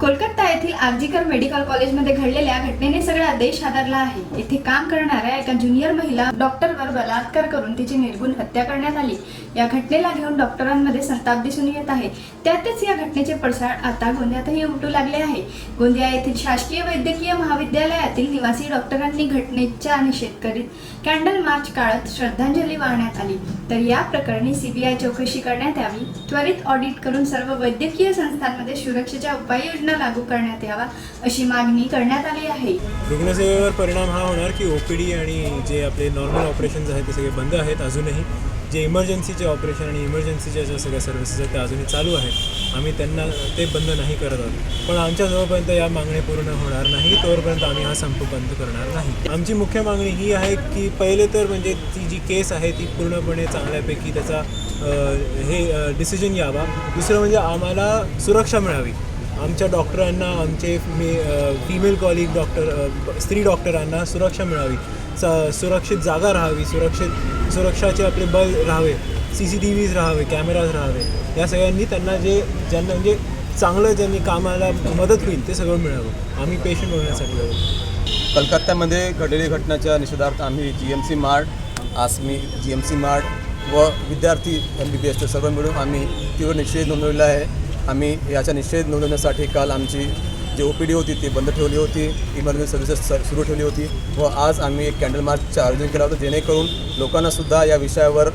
कोलकाता येथील आर्जीकर मेडिकल कॉलेजमध्ये घडलेल्या घटनेने सगळा देश हादरला आहे. येथे काम करणाऱ्या एका ज्युनियर महिला डॉक्टरवर बलात्कार करून तिची निर्गुण हत्या करण्यात आली. या घटनेला घेऊन डॉक्टरांमध्ये संताप दिसून येत आहे. त्यातच या घटनेचे पडसाद आता गोंदियातही उमटू लागले आहे. गोंदिया येथील शासकीय वैद्यकीय महाविद्यालयातील निवासी डॉक्टरांनी घटनेच्या निषेध करीत कॅन्डल मार्च काळात श्रद्धांजली वाहण्यात आली. तर या प्रकरणी सीबीआय चौकशी करण्यात यावी. त्वरित ऑडिट करून सर्व वैद्यकीय संस्थांमध्ये सुरक्षेच्या उपाययोजना लागू करण्यात यावा अशी मागणी करण्यात आली आहे. रुग्णसेवेवर परिणाम हा होणार की ओ पी डी आणि जे आपले नॉर्मल ऑपरेशन्स आहेत ते सगळे बंद आहेत अजूनही. जे इमर्जन्सीचे ऑपरेशन आणि इमर्जन्सीच्या ज्या सगळ्या सर्व्हिसेस आहेत त्या अजूनही चालू आहेत. आम्ही त्यांना ते बंद नाही करत आहोत. पण आमच्या जवळपर्यंत या मागण्या पूर्ण होणार नाही तोवरपर्यंत आम्ही हा संप बंद करणार नाही. आमची मुख्य मागणी ही आहे की पहिले तर म्हणजे ती जी केस आहे ती पूर्णपणे चांगल्यापैकी त्याचा हे डिसिजन यावा. दुसरं म्हणजे आम्हाला सुरक्षा मिळावी. आमच्या डॉक्टरांना आमचे मे फिमेल कॉलिग डॉक्टर स्त्री डॉक्टरांना सुरक्षा मिळावी. स सुरक्षित जागा राहावी सुरक्षित सुरक्षाचे आपले बल राहावे सी सी टी व्हीज राहावे कॅमेराज राहावे. या सगळ्यांनी त्यांना जे ज्यांना म्हणजे चांगलं ज्यांनी कामाला मदत होईल ते सगळं मिळावं. आम्ही पेशंट होण्यासाठी आहोत कलकत्त्यामध्ये घडलेली घटनेच्या निषेधार्थ आम्ही जी एम सी मार्ट आसमी जी एम सी मार्ट व विद्यार्थी एम बी बी एसचे सर्व मिळून आम्ही तीव्र निषेध नोंदवलेला आहे. आम्ही याचा निषेध नोंदवण्यासाठी काल आमची जी ओ पी डी होती ती बंद ठेवली होती. इमर्जन्सी सर्व्हिसेस सुरू ठेवली होती व आज आम्ही एक कॅन्डल मार्चचं आयोजन केलं होतं. जेणेकरून लोकांनासुद्धा या विषयावर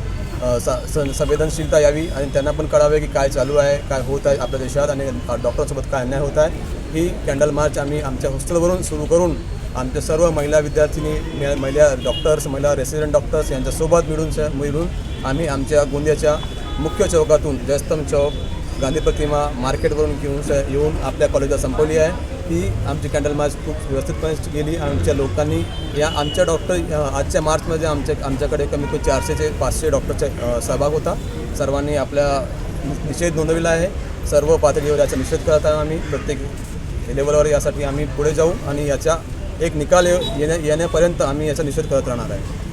स संवेदनशीलता यावी आणि त्यांना पण कळावे की काय चालू आहे काय होत आहे आपल्या देशात आणि डॉक्टरसोबत काय अन्याय होत आहे. ही कॅन्डल मार्च आम्ही आमच्या हॉस्टेलवरून सुरू करून आमच्या सर्व महिला विद्यार्थिनी महिला डॉक्टर्स महिला रेसिडेंट डॉक्टर्स यांच्यासोबत मिळून मिळून आम्ही आमच्या गोंदियाच्या मुख्य चौकातून जयस्तंभ चौक गांधी प्रतिमा मार्केटवरून घेऊन स येऊन आपल्या कॉलेजला संपवली आहे. ती आमची कॅन्डल मार्च खूप व्यवस्थितपणे गेली. आमच्या लोकांनी या आमच्या डॉक्टर आजच्या मार्चमध्ये आमच्या आमच्याकडे कमी कमी चारशे ते पाचशे डॉक्टरचा सहभाग होता. सर्वांनी आपल्या निषेध नोंदविला आहे. सर्व पातळीवर याचा निषेध करत आहे आम्ही. प्रत्येक लेवलवर यासाठी आम्ही पुढे जाऊ आणि याचा एक निकाल येण्या येण्यापर्यंत आम्ही याचा निषेध करत राहणार आहे.